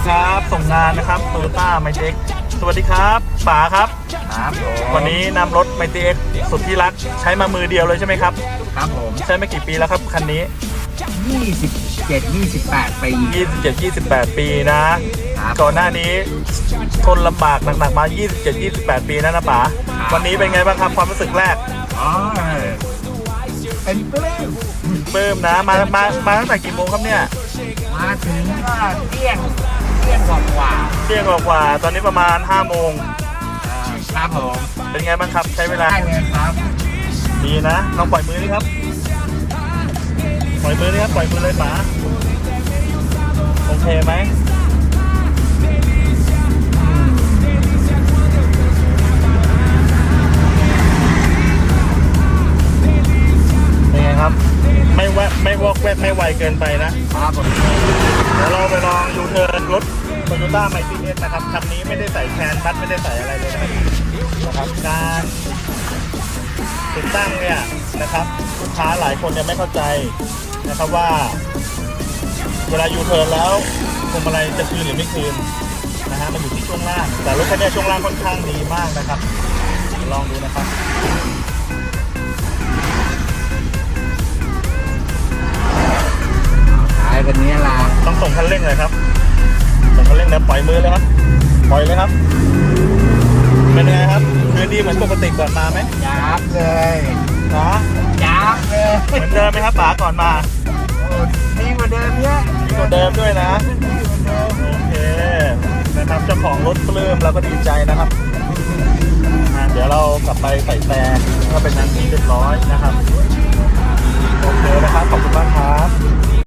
ดีครับส่งงานนะครับโตโยต้าไมเต็กสวัสดีครับป๋าครับ ครับผมวันนี้นำรถไมเต็กสุดที่รักใช้มามือเดียวเลยใช่ไหมครับ ครับผมใช้มากี่ปีแล้วครับคันนี้ 27 28 ปี 27 28 ปีนะ ครับ ก่อนหน้านี้ทนลำบากหนักๆมา 27 28 ปีนะนะป๋าครับวันนี้เป็นไงบ้างครับความรู้สึกแรกอ๋อเป็นปลื้มเบิ่มนะมามามาตั้งแต่กี่โมงครับเนี่ยมาถึงก็เที่ยง ที่ยงกว่าๆตอนนี้ประมาณ5โมงเอ่อครับผมเป็นไงบ้างครับใช้เวลาได้เลยครับดีนะลองปล่อยมือนี่ครับ ปล่อยมือนี่ครับปล่อยมือเลยป๋าโอเคไหมอืมเป็นไงครับไม่แวะไม่วอกแวกไม่ไวเกินไปนะครับผมเดี๋ยวเราไปลองยูเทิร์นรถ t o y ยต้าไมติเอสนะครับคันนี้ไม่ได้ใส่แคนบัตไม่ได้ใส่อะไรเลยนะครับนะครับการติดตั้งเนี่ยนะครับลูกค้าหลายคนยังไม่เข้าใจนะครับว่า เวลายูเทิร์นแล้วพวงมาลัยจะคืนหรือไม่คืนนะฮะมันอยู่ที่ช่วงล่าง แต่รถคันนี้ช่วงล่างค่อนข้างดีมากนะครับ ลองดูนะครับขายกันนี้ละต้องส่งคันเร่งเลยครับ ส่งคันเร่งแล้วปล่อยมือเลยครับ ปล่อยเลยครับ เป็นไงครับ คืนดีเหมือนปกติก่อนมาไหมยับเลยนะยับเลยเหมือนเดิมไหมครับป๋าก่อนมาโอ้ดีกว่าเดิมเยอะดีกว่าเดิมด้วยนะดีกว่าเดิมโอเค นะครับเจ้าของรถปลื้มเราก็ดีใจนะครับอะเดี๋ยวเรากลับไปใส่แต่ก็เป็นนันทีเรียบร้อยนะครับโอเคนะครับขอบคุณมากครับ